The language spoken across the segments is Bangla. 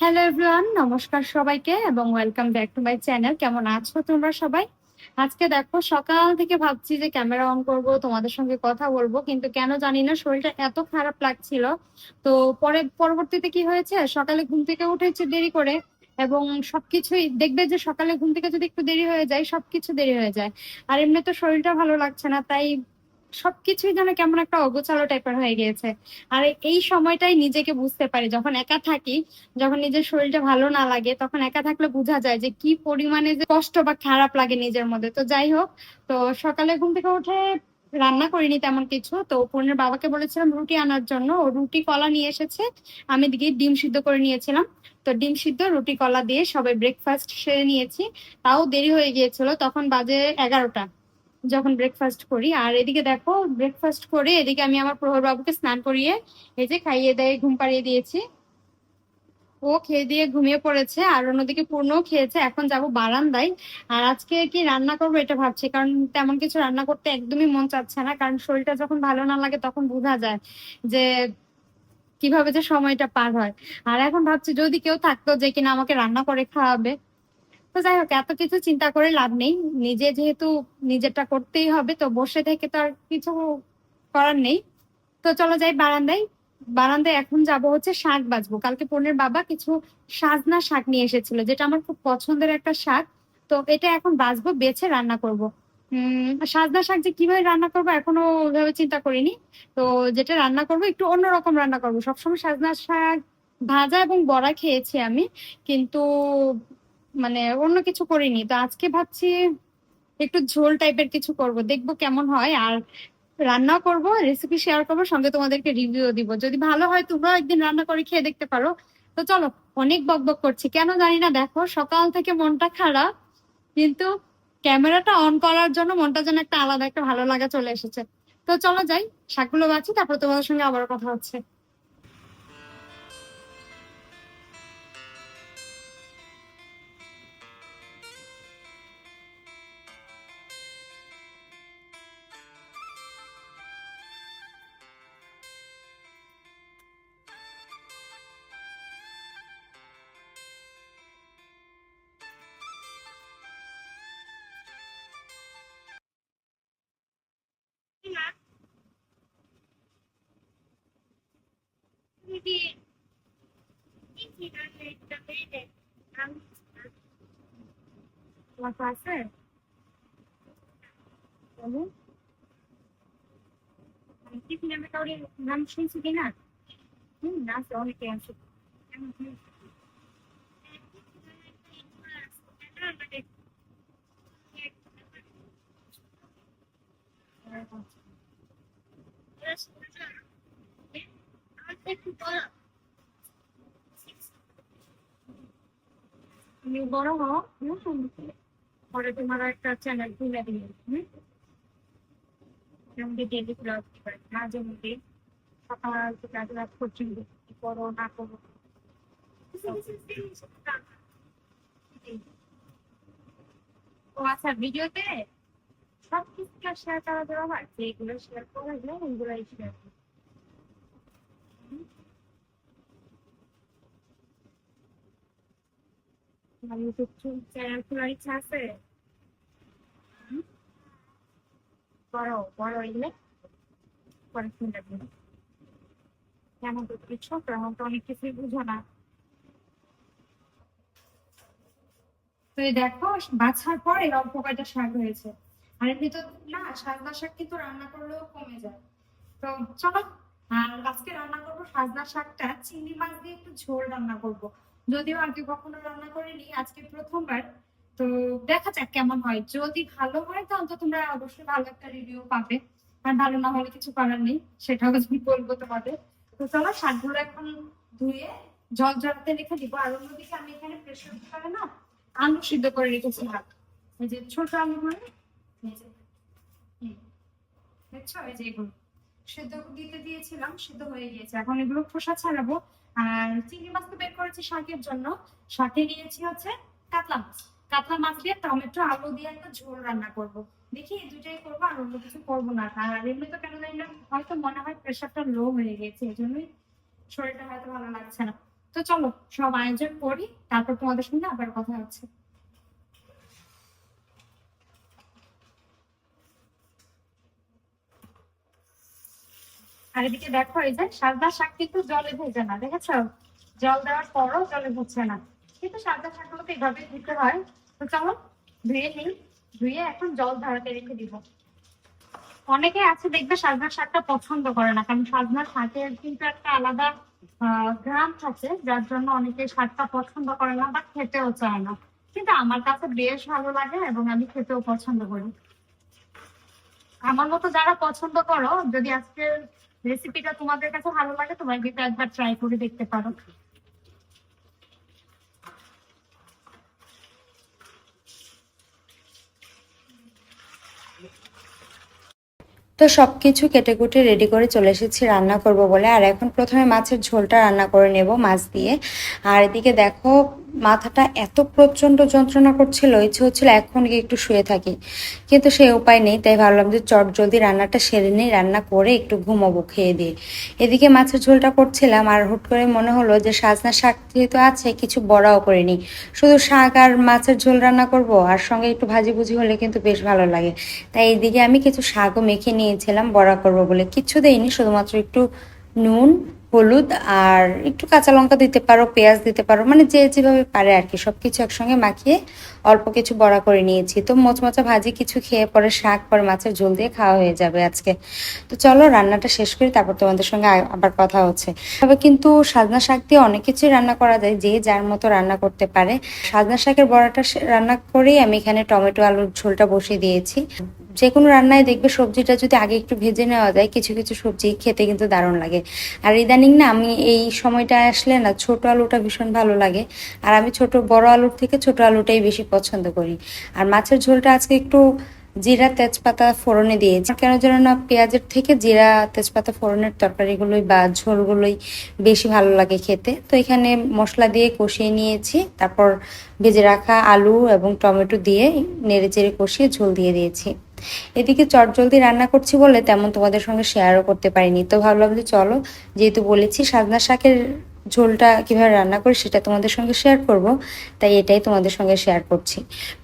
হ্যালো এভরিওয়ান নমস্কার সবাইকে এবং welcome back to my channel কেমন আছো তোমরা সবাই? আজকে দেখো, সকাল থেকে ভাবছি যে ক্যামেরা অন করব, তোমাদের সঙ্গে কথা বলব, কিন্তু কেন জানি না, শরীরটা এত খারাপ লাগছিল। তো পরে, পরবর্তীতে কি হয়েছে? সকালে ঘুম থেকে উঠেছি দেরি করে এবং সবকিছুই, দেখবে যে সকালে ঘুম থেকে যদি একটু দেরি হয়ে যায়, সবকিছু দেরি হয়ে যায়। আর এমনি তো শরীরটা ভালো লাগছে না, তাই সবকিছুই যেন কেমন একটা অগোছালো টাইপের হয়ে গিয়েছে। আর এই সময়টাই নিজেকে বুঝতে পারি, যখন একা থাকি, যখন নিজের শরীরটা ভালো না লাগে, তখন একা থাকলে বোঝা যায় যে কি পরিমাণে যে কষ্ট বা খারাপ লাগে নিজের মধ্যে। তো যাই হোক, তো সকালে ঘুম থেকে উঠে রান্না করিনি তেমন কিছু। তো পূর্ণের বাবাকে বলেছিলাম রুটি আনার জন্য। ও রুটি কলা নিয়ে এসেছে। আমি দিকে ডিম সিদ্ধ করে নিয়েছিলাম। তো ডিম সিদ্ধ, রুটি, কলা দিয়ে সবাই ব্রেকফাস্ট সেরে নিয়েছি। তাও দেরি হয়ে গিয়েছিল। তখন বাজে এগারোটা। যখন ব্রেকফাস্ট করি, আর এদিকে দেখো ব্রেকফাস্ট করে এদিকে আমি আমার প্রহর বাবুকে স্নান করিয়ে, এই যে খাইয়ে দেয়, ঘুম পাড়িয়ে দিয়েছি। ও খেয়ে দিয়ে ঘুমিয়ে পড়েছে, আর অন্যদিকে পূর্ণও খেয়েছে, এখন যাব বারান্দায়। আর আজকে কি রান্না করব এটা ভাবছি, কারণ তেমন কিছু রান্না করতে একদমই মন চাচ্ছে না, কারণ শরীরটা যখন ভালো না লাগে তখন বোঝা যায় যে কীভাবে যে সময়টা পার হয়। আর এখন ভাবছি যদি কেউ থাকতো যে কিনা আমাকে রান্না করে খাওয়াবে। তো যাই হোক, এত কিছু চিন্তা করে লাভ নেই। নিজে যেহেতু নিজেরটা করতেই হবে, তো বসে থেকে তো আর কিছু করার নেই। তো চলো যাই বারান্দায়। বারান্দায় এখন যাব হচ্ছে শাক বাজবো কালকে পনেরো বাবা কিছু সাজনা শাক নিয়ে এসেছিল, যেটা আমার খুব পছন্দের একটা শাক। তো এটা এখন বাজবো বেছে রান্না করব। সাজনা শাক যে কীভাবে রান্না করব এখনও ওইভাবে চিন্তা করিনি। তো যেটা রান্না করব, একটু অন্যরকম রান্না করব। সবসময় সাজনা শাক ভাজা এবং বড়া খেয়েছি আমি। কিন্তু মানে অন্য কিছু করিনি। তো আজকে ভাবছি একটু ঝোল টাইপের কিছু করব। দেখব কেমন হয়। আর রান্নাও করব রেসিপি শেয়ার করব, সঙ্গে তোমাদেরকে রিভিউ দিব। যদি ভালো হয়, তোমরাও একদিন রান্না করে খেয়ে দেখতে পারো। তো চলো, অনেক বক বক করছি। কেন জানি না, দেখো, সকাল থেকে মনটা খারাপ, কিন্তু ক্যামেরাটা অন করার জন্য মনটা যেন একটা আলাদা, একটা ভালো লাগা চলে এসেছে। তো চলো যাই, শাকগুলো বাছি, তারপর তোমাদের সঙ্গে আবার কথা হচ্ছে। তোমার আছে বলো টিফিন আমি কাউরে নাম শুনছি কিনা হুম আছে অনেকে আছে তুমি বড় হও হুম পরে তোমার একটা চ্যানেল খুলে হুম? যেমন ডেলি ব্লগ মাঝে মধ্যে সকাল থেকে আজ রাত পর্যন্ত করো, না করো। ও আচ্ছা ভিডিওতে সব কিছু শেয়ার করা দেওয়া হয়? যেগুলো শেয়ার করা যায় ওগুলোই শেয়ার আমার ইউটিউব চ্যানেল খোলার ইচ্ছা আছে বড় বড় হইলে পরে শুনতে কেমন তো তুমি ছোট এখন অনেক কিছুই বুঝো না তো দেখো, বাছার পরে অল্প কয়টা শাক হয়েছে। আর এমনি তো না, সাজনা শাক কিন্তু রান্না করলেও কমে যায়। তো চলো আর আজকে রান্না করব সাজনা শাকটা। চিংড়ি মাছ দিয়ে একটু ঝোল রান্না করব। যদিও আগে কখনো রান্না করিনি, আজকে প্রথমবার। তো দেখা যাক কেমন হয়। যদি ভালো হয় তাহলে তোমরা অবশ্যই ভালো একটা রিভিউ পাবে। আর ভালো না হলে কিছু করার নেই, সেটাও আমি বলব তোমাদের। তো চলো, শাকগুলো এখন ধুয়ে জল জড়াতে রেখে দিব। আর অন্যদিকে আমি এখানে প্রেশার কুকারে না আলু সিদ্ধ করে রেখেছি ভাত এই যে ছোট এই যে, হুম। দেখছ? এই যে এগুলো। সেদ্ধ দিতে দিয়েছিলাম, সেদ্ধ হয়ে গিয়েছে। এখন এগুলো খোসা ছাড়াবো। আর চিংড়ি মাছ তো বের করেছি শাকের জন্য। সাথে নিয়েছি হচ্ছে কাতলা মাছ। কাতলা মাছ দিয়ে টমেটো, আলু দিয়ে একটা ঝোল রান্না করব। দেখি এই দুটাই করব আর অন্য কিছু করব না। আর এমনি তো কেন জানি হয়তো মনে হয় প্রেশারটা লো হয়ে গেছে এই জন্যই শরীরটা হয়তো ভালো লাগছে না। তো চলো, সব আয়োজন করি, তারপর তোমাদের সঙ্গে আবার কথা হচ্ছে। আর এদিকে দেখো এই যে সাজনা শাক কিন্তু জলে ভেজে না, দেখেছ? জল দেওয়ার পরও জলে ভুগছে না। কিন্তু সাজনা শাকগুলোকে এইভাবে দিতে হয়। তো চলো, ধুয়ে নিই। ধুয়ে এখন জল ধারাতে রেখে দিব। অনেকে আছে, দেখবে সাজনা শাকটা পছন্দ করে না। কারণ সাজনা শাকের কিন্তু একটা আলাদা ঘ্রাণ থাকে, যার জন্য অনেকে শাকটা পছন্দ করে না বা খেতেও চায় না। কিন্তু আমার কাছে বেশ ভালো লাগে এবং আমি খেতেও পছন্দ করি। আমার মতো যারা পছন্দ করো, যদি আজকের রেসিপিটা তোমাদের কাছে ভালো লাগে, তোমরা কিন্তু একবার ট্রাই করে দেখতে পারো। তো সব কিছু কেটে কুটে রেডি করে চলে এসেছি, রান্না করব বলে। আর এখন প্রথমে মাছের ঝোলটা রান্না করে নেব মাছ দিয়ে। আর এদিকে দেখো মাথাটা এত প্রচণ্ড যন্ত্রণা করছিল, ইচ্ছে হচ্ছিল এখন গিয়ে একটু শুয়ে থাকি। কিন্তু সে উপায় নেই, তাই ভাবলাম যে চট জলদি রান্নাটা সেরে নিই, রান্না করে একটু ঘুমাবো, খেয়ে দিয়ে। এদিকে মাছের ঝোলটা করছিলাম আর হুট করে মনে হলো যে সাজনা শাক যেহেতু আছে, কিছু বড়াও করিনি। শুধু শাক আর মাছের ঝোল রান্না করব, আর সঙ্গে একটু ভাজি ভুজি হলে কিন্তু বেশ ভালো লাগে। তাই এইদিকে আমি কিছু শাকও মেখে নিয়েছিলাম, বড়া করব বলে। কিচ্ছু দেইনি, শুধুমাত্র একটু নুন হলুদ আর একটু কাঁচা লঙ্কা দিতে পারো, পেঁয়াজ দিতে পারো মানে যে যেভাবে পারে আর কি। সব কিছু একসঙ্গে মাখিয়ে অল্প কিছু বড়া করে নিয়েছি। তো মোচমোচা ভাজি কিছু খেয়ে পরে শাক, পরে মাছের ঝোল দিয়ে খাওয়া হয়ে যাবে আজকে। তো চলো রান্নাটা শেষ করি, তারপর তোমাদের সঙ্গে আবার কথা হচ্ছে। তবে কিন্তু সাজনা শাক দিয়ে অনেক কিছুই রান্না করা যায়, যে যার মতো রান্না করতে পারে। সাজনা শাকের বড়াটা রান্না করেই আমি এখানে টমেটো আলুর ঝোলটা বসিয়ে দিয়েছি। যে কোনো রান্নায় দেখবে সবজিটা যদি আগে একটু ভেজে নেওয়া যায়, কিছু কিছু সবজি খেতে কিন্তু দারুণ লাগে। আর ইদানিং না আমি এই সময়টা আসলে না ছোট আলুটা ভীষণ ভালো লাগে। আর আমি ছোট, বড় আলুর থেকে ছোট আলুটাই বেশি পছন্দ করি। আর মাছের ঝোলটা আজকে একটু জিরা তেজপাতা ফোড়নে দিয়েছি। কেন যেন না পেঁয়াজের থেকে জিরা, তেজপাতা ফোড়নের তরকারিগুলোই বা ঝোলগুলোই বেশি ভালো লাগে খেতে। তো এখানে মশলা দিয়ে কষিয়ে নিয়েছি। তারপর ভেজে রাখা আলু এবং টমেটো দিয়ে নেড়ে চেড়ে কষিয়ে ঝোল দিয়ে দিয়েছি। এদিকে চটজলদি রান্না করছি বলে তেমন তোমাদের সঙ্গে শেয়ারও করতে পারিনি। তো ভাবলাম যে চলো, যেহেতু বলেছি সাজনা শাকের ঝোলটা কীভাবে রান্না করি সেটা তোমাদের সঙ্গে শেয়ার করব, তাই এটাই তোমাদের সঙ্গে শেয়ার করছি।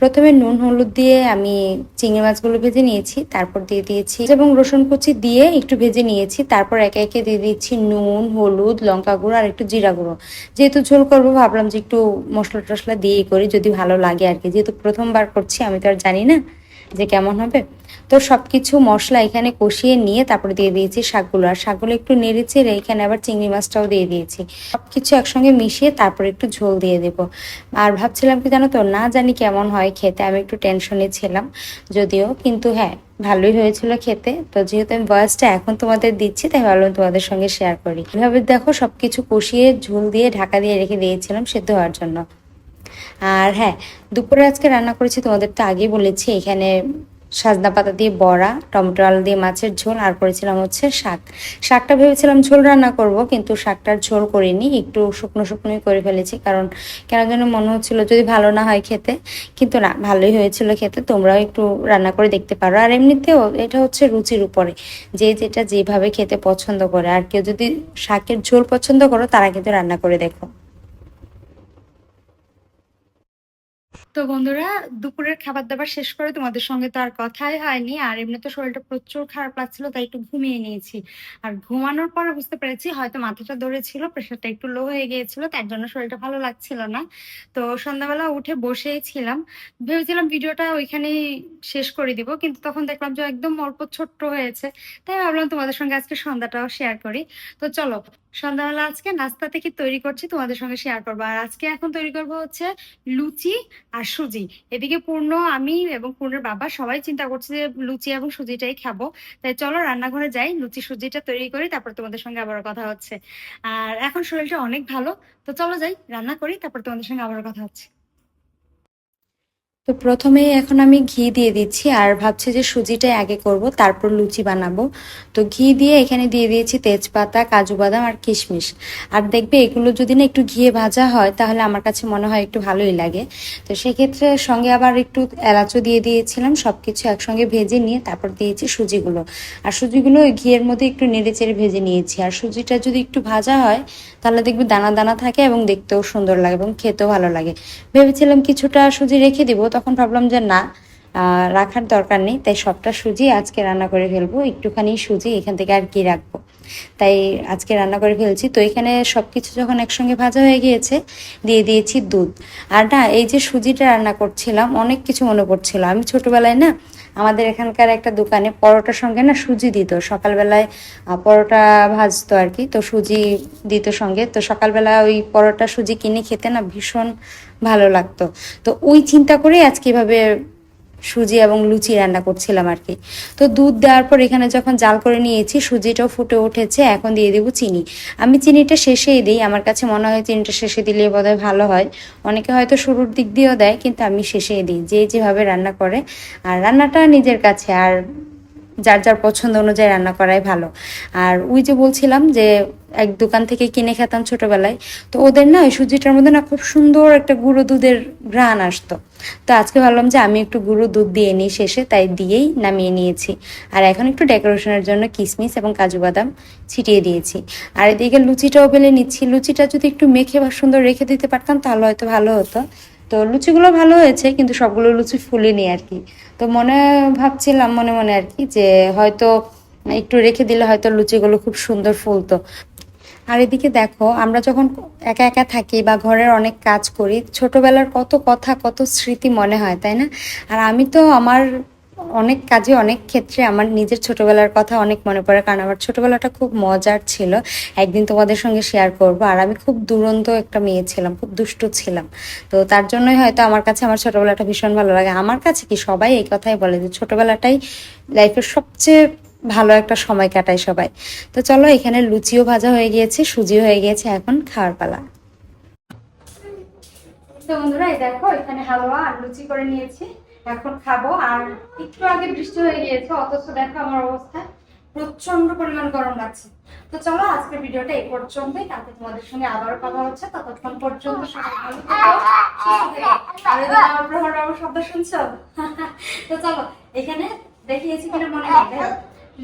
প্রথমে নুন, হলুদ দিয়ে আমি চিংড়ি মাছগুলো ভেজে নিয়েছি, তারপর দিয়ে দিয়েছি এবং রসুন কুচি দিয়ে একটু ভেজে নিয়েছি, তারপর একে একে দিয়ে দিচ্ছি নুন, হলুদ, লঙ্কা গুঁড়ো আর একটু জিরা গুঁড়ো। যেহেতু ঝোল করব, ভাবলাম যে একটু মশলা টশলা দিয়েই করি, যদি ভালো লাগে আর কি। যেহেতু প্রথমবার করছি, আমি তো আর জানি না। যে কেমন হবে। তো সব কিছু মশলা এখানে কষিয়ে নিয়ে তারপরে দিয়ে দিয়েছি শাকগুলো। আর শাকগুলো একটু নেড়েছি এখানে আবার চিংড়ি মাছটাও দিয়ে দিয়েছি। সব কিছু একসঙ্গে মিশিয়ে তারপরে একটু ঝোল দিয়ে দেব। আর ভাবছিলাম কি জানো তো, না জানি কেমন হয় খেতে, আমি একটু টেনশনে ছিলাম যদিও, কিন্তু হ্যাঁ ভালোই হয়েছিল খেতে। তো যেহেতু আমি ভয়েসটা এখন তোমাদের দিচ্ছি, তাই ভাবলাম তোমাদের সঙ্গে শেয়ার করি। এভাবে দেখো সবকিছু কষিয়ে ঝোল দিয়ে ঢাকা দিয়ে রেখে দিয়েছিলাম সেদ্ধ হওয়ার জন্য। আর হ্যাঁ দুপুরে আজকে রান্না করেছি তোমাদের তো আগেই বলেছি, এখানে সাজনা পাতা দিয়ে বড়া, টমেটো আলু দিয়ে মাছের ঝোল, আর করেছিলাম হচ্ছে শাক। শাকটা ভেবেছিলাম ঝোল রান্না করব, কিন্তু শাকটার ঝোল করিনি, একটু শুকনো শুকনোই করে ফেলেছি, কারণ কেন যেন মনে হচ্ছিল যদি ভালো না হয় খেতে, কিন্তু না, ভালোই হয়েছিল খেতে, তোমরাও একটু রান্না করে দেখতে পারো। আর এমনিতেও এটা হচ্ছে রুচির উপরে, যে যেটা যেভাবে খেতে পছন্দ করে, আর কেউ যদি শাকের ঝোল পছন্দ করো, তারা কিন্তু রান্না করে দেখো। তো বন্ধুরা, দুপুরের খাবার দাবার শেষ করে তোমাদের সঙ্গে তো আর কথাই হয়নি। আর এমনি তো শরীরটা প্রচুর খারাপ লাগছিল, তাই একটু ঘুমিয়ে নিয়েছি। আর ঘুমানোর পর বুঝতে পেরেছি, হয়তো মাথাটা ধরেছিল, প্রেশারটা একটু লো হয়ে গিয়েছিল, তার জন্য শরীরটা ভালো লাগছিল না। তো সন্ধ্যাবেলা উঠে বসেই ছিলাম। ভেবেছিলাম ভিডিওটা ওইখানেই শেষ করে দিব, কিন্তু তখন দেখলাম যে একদম অল্প ছোট্ট হয়েছে। তাই ভাবলাম তোমাদের সঙ্গে আজকে সন্ধ্যাটাও শেয়ার করি। তো চলো সন্ধ্যাবেলা আজকে নাস্তা থেকে তৈরি করছি তোমাদের সঙ্গে শেয়ার করব। আর আজকে এখন তৈরি করব হচ্ছে লুচি আর সুজি। এদিকে পূর্ণ আমি এবং পূর্ণের বাবা সবাই চিন্তা করছে যে লুচি এবং সুজিটাই খাব। তাই চলো রান্নাঘরে যাই, লুচি সুজিটা তৈরি করি, তারপর তোমাদের সঙ্গে আবার কথা হচ্ছে। আর এখন শরীরটা অনেক ভালো, তো চলো যাই, রান্না করি, তারপর তোমাদের সঙ্গে আবার কথা হচ্ছে। তো প্রথমেই এখন আমি ঘি দিয়ে দিচ্ছি আর ভাবছি যে সুজিটাই আগে করব, তারপর লুচি বানাবো। তো ঘি দিয়ে এখানে দিয়ে দিয়েছি তেজপাতা, কাজু বাদাম আর কিশমিশ। আর দেখবে এগুলো যদি না একটু ঘিয়ে ভাজা হয়, তাহলে আমার কাছে মনে হয় একটু ভালোই লাগে। তো সেক্ষেত্রে সঙ্গে আবার একটু এলাচও দিয়ে দিয়েছিলাম সব কিছু একসঙ্গে ভেজে নিয়ে তারপর দিয়েছি সুজিগুলো। আর সুজিগুলো ওই ঘিয়ের মধ্যে একটু নেড়ে চেড়ে ভেজে নিয়েছি। আর সুজিটা যদি একটু ভাজা হয়, তাহলে দেখবে দানা দানা থাকে এবং দেখতেও সুন্দর লাগে এবং খেতেও ভালো লাগে। ভেবেছিলাম কিছুটা সুজি রেখে দিব তখন ভাবলাম যে না রাখার দরকার নেই, তাই সবটা সুজি আজকে রান্না করে ফেলব, একটুখানি সুজি এখান থেকে আর কি রাখব। তাই আজকে রান্না করে ফেলছি, তো এখানে সব কিছু যখন একসঙ্গে ভাজা হয়ে গিয়েছে, দিয়ে দিয়েছি দুধ। আর না, এই যে সুজিটা রান্না করছিলাম, অনেক কিছু মনে পড়ছিল। আমি ছোটবেলায় না আমাদের এখানকার একটা দোকানে পরোটার সঙ্গে না সুজি দিত। সকালবেলায় পরোটা ভাজতো আর কি তো সুজি দিত সঙ্গে। তো সকালবেলা ওই পরোটা সুজি কিনে খেতে না ভীষণ ভালো লাগতো। তো ওই চিন্তা করে আজকে এভাবে সুজি এবং লুচি রান্না করছিলাম আর কি। তো দুধ দেওয়ার পর এখানে যখন জাল করে নিয়েছি, সুজিটাও ফুটে উঠেছে, এখন দিয়ে দেবো চিনি। আমি চিনিটা শেষেই দিই, আমার কাছে মনে হয় চিনিটা শেষে দিলে বোধহয় ভালো হয়। অনেকে হয়তো শুরুর দিক দিয়েও দেয়, কিন্তু আমি শেষেই দিই, যে যেভাবে রান্না করে। আর রান্নাটা নিজের কাছে, আর যার যার পছন্দ অনুযায়ী রান্না করাই ভালো। আর ওই যে বলছিলাম যে, এক দোকান থেকে কিনে খেতাম ছোটবেলায়, তো ওদের না ওই সুজিটার মধ্যে না খুব সুন্দর একটা গুঁড়ো দুধের ঘ্রাণ আসতো। তো আজকে ভাবলাম যে আমি একটু গুঁড়ো দুধ দিয়ে নিই শেষে, তাই দিয়েই নামিয়ে নিয়েছি। আর এখন একটু ডেকোরেশনের জন্য কিশমিশ এবং কাজু বাদাম ছিটিয়ে দিয়েছি। আর এদিকে লুচিটাও বেলে নিচ্ছি। লুচিটা যদি একটু মেখে বা সুন্দর রেখে দিতে পারতাম, তাহলে হয়তো ভালো হতো। তো লুচিগুলো ভালো হয়েছে, কিন্তু সবগুলো লুচি ফুলেনি আর কি। তো মনে ভাবছিলাম, মনে মনে আর কি, যে হয়তো একটু রেখে দিলে হয়তো লুচিগুলো খুব সুন্দর ফুলতো। আর এদিকে দেখো, আমরা যখন একা একা থাকি বা ঘরের অনেক কাজ করি, ছোটবেলার কত কথা, কত স্মৃতি মনে হয়, তাই না? আর আমি তো আমার অনেক কাজে, অনেক ক্ষেত্রে আমার নিজের ছোটবেলার কথা অনেক মনে পড়ে, কারণ আমার ছোটবেলাটা খুব মজার ছিল। একদিন তোমাদের সঙ্গে শেয়ার করব। আর আমি খুব দুরন্ত একটা মেয়ে ছিলাম, খুব দুষ্ট ছিলাম। তো তার জন্যই হয়তো আমার কাছে আমার ছোটবেলাটা ভীষণ ভালো লাগে। আমার কাছে কি সবাই এই কথাই বলে যে ছোটবেলাটাই লাইফের সবচেয়ে ভালো একটা সময় কাটায় সবাই। তো চলো, এখানে লুচিও ভাজা হয়ে গিয়েছে, সুজিও হয়ে গিয়েছে, এখন খাওয়ার পালা। তো বন্ধুরা দেখো, এখানে হালুয়া আর লুচি করে নিয়েছি। এখন খাব। আর একটু আগে বৃষ্টি হয়ে গিয়েছে, অথচ দেখো আমার অবস্থা প্রচণ্ড পরিমাণ গরম লাগছে। তো চলো, আজকের ভিডিওটা এই পর্যন্তই। তারপর তোমাদের সঙ্গে আবারও কথা হচ্ছে। ততক্ষণ পর্যন্ত শব্দ শুনছো? তো চলো, এখানে দেখিয়েছি কিনা মনে হয়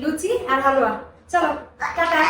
লুচি আর হালুয়া। চলো, টাটা।